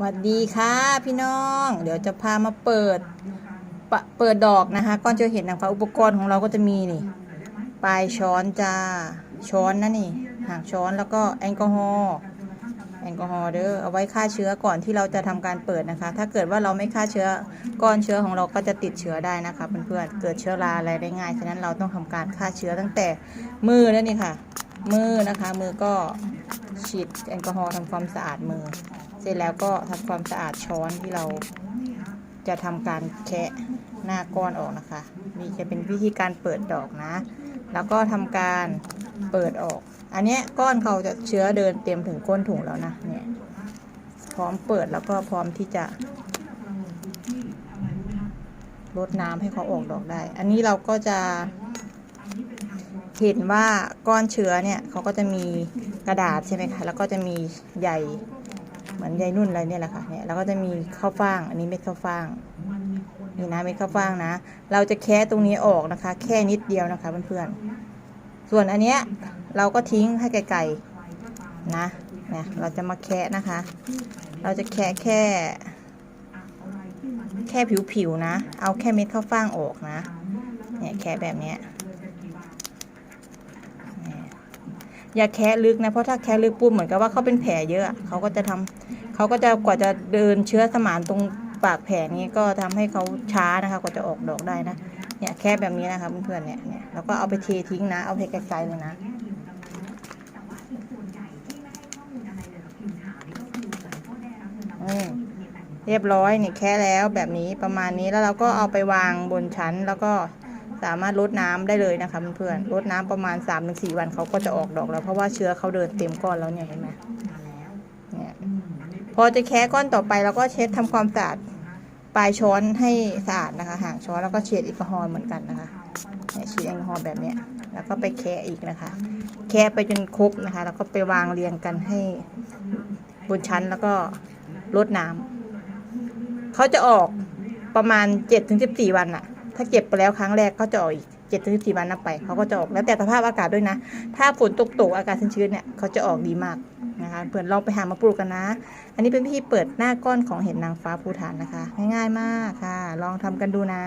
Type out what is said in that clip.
สวัสดีค่ะพี่น้อง เดี๋ยวจะพามาเปิดปะเปิดดอกนะคะก้อนเจอเห็นนะคะอุปกรณ์ของเราก็จะมีนี่ปลายช้อนจ้าช้อนนะนี่หางช้อนแล้วก็แอลกอฮอล์แอลกอฮอล์เด้อเอาไว้ฆ่าเชื้อก่อนที่เราจะทำการเปิดนะคะ ถ้าเกิดว่าเราไม่ฆ่าเชื้อก้อนเชื้อของเราก็จะติดเชื้อได้นะคะเพื่อนๆเกิดเชื้อราอะไรได้ง่ายฉะนั้นเราต้องทำการฆ่าเชื้อตั้งแต่มือแล้วนี่ค่ะ มือนะคะมือก็ฉีดแอลกอฮอล์ทำความสะอาดมือ ร็จแล้วก็ทำความสะอาดช้อนที่เราจะทำการแคะหน้าก้อนออกนะคะ นี่จะเป็นวิธีการเปิดดอกนะ แล้วก็ทำการเปิดออก อันนี้ก้อนเขาจะเชื้อเดินเต็มถึงก้นถุงแล้วนะเนี่ยพร้อมเปิดแล้วก็พร้อมที่จะลดน้ำให้เขาออกดอกได้ อันนี้เราก็จะเห็นว่าก้อนเชื้อเนี่ยเขาก็จะมีกระดาษใช่ไหมคะ แล้วก็จะมีใย เหมือนใยนุ่นอะไรเนี่ยแหละค่ะเนี่ยแล้วก็จะมีข้าวฟ่าง อันนี้เม็ดข้าวฟ่างนี่นะเม็ดข้าวฟ่างนะ เราจะแคะตรงนี้ออกนะคะ แค่นิดเดียวนะคะเพื่อนๆส่วนอันเนี้ยเราก็ทิ้งให้ไกลๆนะเนี่ยเราจะมาแคะนะคะ เราจะแคะแค่ แค่ผิวๆนะ เอาแค่เม็ดข้าวฟ่างออกนะเนี่ยแคะแบบเนี้ย อย่าแคะลึกนะเพราะถ้าแคะลึกปุ๊บเหมือนกับว่าเขาเป็นแผลเยอะเขาก็จะทำเขาก็จะกว่าจะเดินเชื้อสมานตรงปากแผลนี้ก็ทำให้เขาช้านะคะกว่าจะออกดอกได้นะเนี่ยแค่แบบนี้นะคะเพื่อนๆเนี่ยเนี่ยแล้วก็เอาไปเททิ้งนะ เอาไปไกลๆเลยนะเรียบร้อยเนี่ยแค่แล้วแบบนี้ประมาณนี้แล้วเราก็เอาไปวางบนชั้นแล้วก็ สามารถลดน้ำได้เลยนะคะเพื่อนๆลดน้ำประมาณ3าถึงสวันเขาก็จะออกดอกแล้ว เพราะว่าเชื้อเขาเดินเต็มก้อนแล้วเนี่ยเห็นไหมเนี่ยพอจะแคะก้อนต่อไปเราก็เช็ดทำความสะอาดปลายช้อนให้สะอาดนะคะห่างช้อนแล้วก็เช็ดแอลกอฮอล์เหมือนกันนะคะเนี่ยฉีดแอลกอฮอล์แบบเนี้ยแล้วก็ไปแคะอีกนะคะ แคะไปจนครบนะคะ แล้วก็ไปวางเรียงกันให้บนชั้นแล้วก็ลดน้ำเขาจะออกประมาณ 7-14ถึงวันอะ ถ้าเก็บไปแล้วครั้งแรกเขาจะออกอีกเจ็ดถึงสิบสี่วันนับไปเขาก็จะออกแล้วแต่สภาพอากาศด้วยนะ ถ้าฝนตกตกๆอากาศชื้นเนี่ยเขาจะออกดีมากนะคะเพื่อนลองไปหามาปลูกกันนะ อันนี้เป็นพิธีเปิดหน้าก้อนของเห็ดนางฟ้าภูฐานนะคะ ง่ายๆมากค่ะ ลองทำกันดูนะ